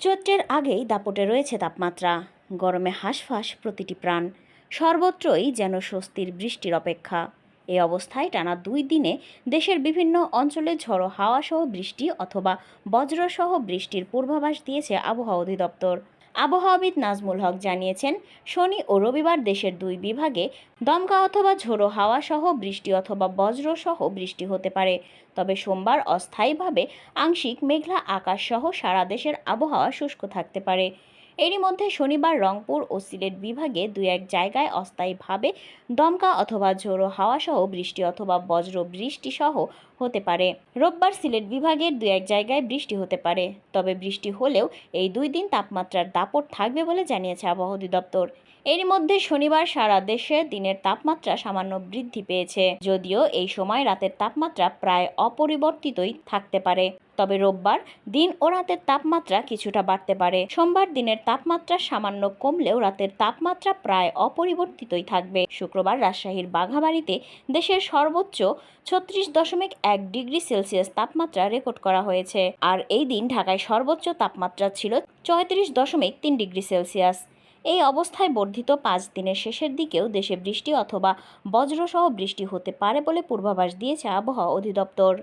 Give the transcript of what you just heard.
চৈত্রের আগেই দাপটে রয়েছে তাপমাত্রা। গরমে হাঁসফাঁস প্রতিটি প্রাণ। সর্বত্রই যেন স্বস্তির বৃষ্টির অপেক্ষা। এই অবস্থায় টানা দুই দিনে দেশের বিভিন্ন অঞ্চলে ঝড়ো হাওয়াসহ বৃষ্টি অথবা বজ্রসহ বৃষ্টির পূর্বাভাস দিয়েছে আবহাওয়া অধিদপ্তর। আবহাওয়াবিদ নাজমুল হক জানিয়েছেন, শনি ও রবিবার দেশের দুই বিভাগে দমকা অথবা ঝোড়ো হাওয়া সহ বৃষ্টি অথবা বজ্র সহ বৃষ্টি হতে পারে। তবে সোমবার অস্থায়ীভাবে আংশিক মেঘলা আকাশ সহ সারা দেশের আবহাওয়া শুষ্ক থাকতে পারে। এরই মধ্যে শনিবার রংপুর ও সিলেট বিভাগে দুই এক জায়গায় অস্থায়ীভাবে দমকা অথবা ঝোড়ো হাওয়া সহ বৃষ্টি অথবা বজ্র বৃষ্টি সহ হতে পারে। রোববার সিলেট বিভাগের দুই এক জায়গায় বৃষ্টি হতে পারে, তবে বৃষ্টি হলেও এই দুই দিন তাপমাত্রার দাপট থাকবে বলে জানিয়েছে আবহাওয়া অধিদপ্তর। এরই মধ্যে শনিবার সারা দেশে দিনের তাপমাত্রা সামান্য বৃদ্ধি পেয়েছে, যদিও এই সময় রাতের তাপমাত্রা প্রায় অপরিবর্তিতই থাকতে পারে। তবে রোববার দিন ও রাতের তাপমাত্রা কিছুটা বাড়তে পারে। সোমবার দিনের তাপমাত্রা সামান্য কমলেও রাতের তাপমাত্রা প্রায় অপরিবর্তিতই থাকবে। শুক্রবার রাজশাহীর বাঘাবাড়িতে দেশের সর্বোচ্চ ছত্রিশ দশমিক এক ডিগ্রি সেলসিয়াস তাপমাত্রা রেকর্ড করা হয়েছে। আর এই দিন ঢাকায় সর্বোচ্চ তাপমাত্রা ছিল চৌত্রিশ দশমিক তিন ডিগ্রি সেলসিয়াস। এই অবস্থায় বর্ধিত পাঁচ দিনের শেষের দিকেও দেশে বৃষ্টি অথবা বজ্রসহ বৃষ্টি হতে পারে বলে পূর্বাভাস দিয়েছে আবহাওয়া অধিদপ্তর।